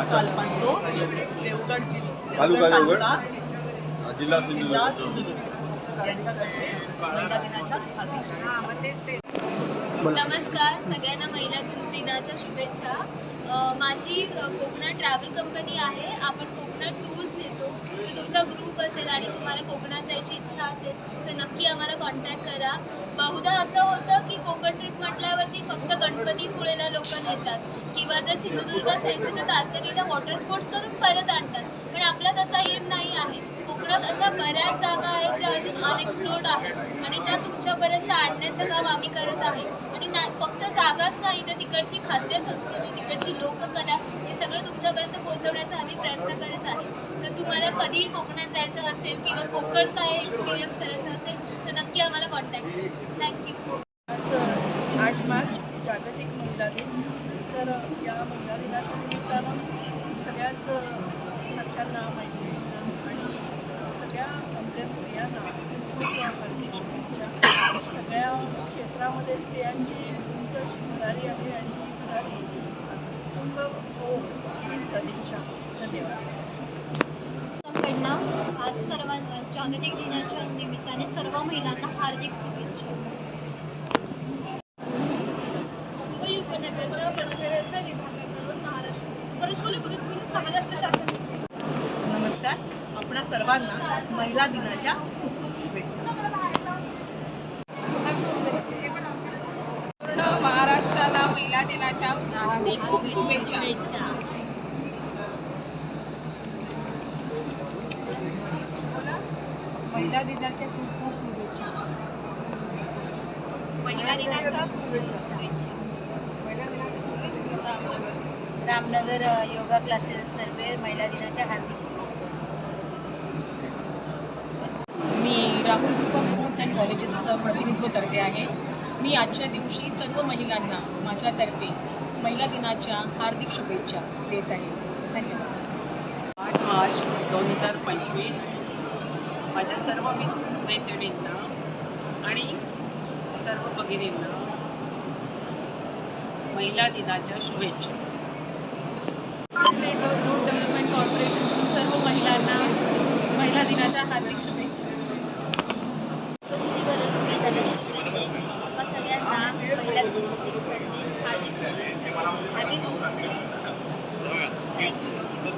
देवगड तालुका जिल्हा नमस्कार सगळ्यांना महिला दिनाच्या शुभेच्छा. माझी कोकणात ट्रॅव्हल कंपनी आहे. आपण कोकणात टूर्स देतो तर तुमचा ग्रुप असेल आणि तुम्हाला कोकणात जायची इच्छा असेल तर नक्की आम्हाला कॉन्टॅक्ट करा. बहुधा असं होतं की कोकण ट्रीप म्हटल्यावरती फक्त गणपतीपुळेला लोक नेतात. किंवा जर सिंधुदुर्गात जायचं तर तातडीला वॉटर स्पोर्ट्स करून परत आणतात. पण आपला तसा एम नाही आहे. कोकणात अशा बऱ्याच जागा आहेत ज्या अजून अनएक्सप्लोर्ड आहेत. आणि त्या तुमच्यापर्यंत आणण्याचं काम आम्ही करत आहे. आणि ना फक्त जागाच नाही तर तिकडची खाद्य संस्कृती तिकडची लोककला हे सगळं तुमच्यापर्यंत पोहोचवण्याचा आम्ही प्रयत्न करतो कधीही कोकणात जायचं असेल किंवा कोकण काय एक्सपिरियन्स करायचं असेल तर नक्की आम्हाला कॉन्टॅक्ट थँक्यू आज आठ मार्च जागतिक महिला दिन. तर या महिला दिनाच्या निमित्तानं सगळ्याच सरकारला माहिती आणि सगळ्या आमच्या स्त्रियांना खूप शुभेच्छा सगळ्या क्षेत्रामध्ये स्त्रियांची उंच अशी आहे आणि ही कुटुंब हो ही सदिच्छा. धन्यवाद. आज सर्वांना जागतिक दिनाच्या निमित्ताने सर्व महिलांना हार्दिक शुभेच्छा. मुंबई उपनगरच्या परिसराचा विभागाकडून महाराष्ट्र महाराष्ट्र शासन. नमस्कार. आपणा सर्वांना महिला दिनाच्या खूप खूप शुभेच्छा. पूर्ण महाराष्ट्राला महिला दिनाच्या खूप खूप शुभेच्छा. महिला दिनाच्या खूप खूप शुभेच्छा. महिला दिनाच्या खूप खूप शुभेच्छा. रामनगर योगा क्लासेस तर्फे महिला दिनाच्या हार्दिक शुभेच्छा. मी राहुल कृपा स्कूल्स अँड कॉलेजेसचं प्रतिनिधित्व करते आहे. मी आजच्या दिवशी सर्व महिलांना माझ्यातर्फे महिला दिनाच्या हार्दिक शुभेच्छा देत आहे. धन्यवाद. आठ मार्च दोन हजार पंचवीस. माझ्या सर्व मित मैत्रिणींना आणि सर्व भगिनींना महिला दिनाच्या शुभेच्छा. नेटवर्क रोड डेव्हलपमेंट कॉर्पोरेशनकडून सर्व महिलांना महिला दिनाच्या हार्दिक शुभेच्छा. सगळ्यांना महिला दिवसाची हार्दिक शुभेच्छा.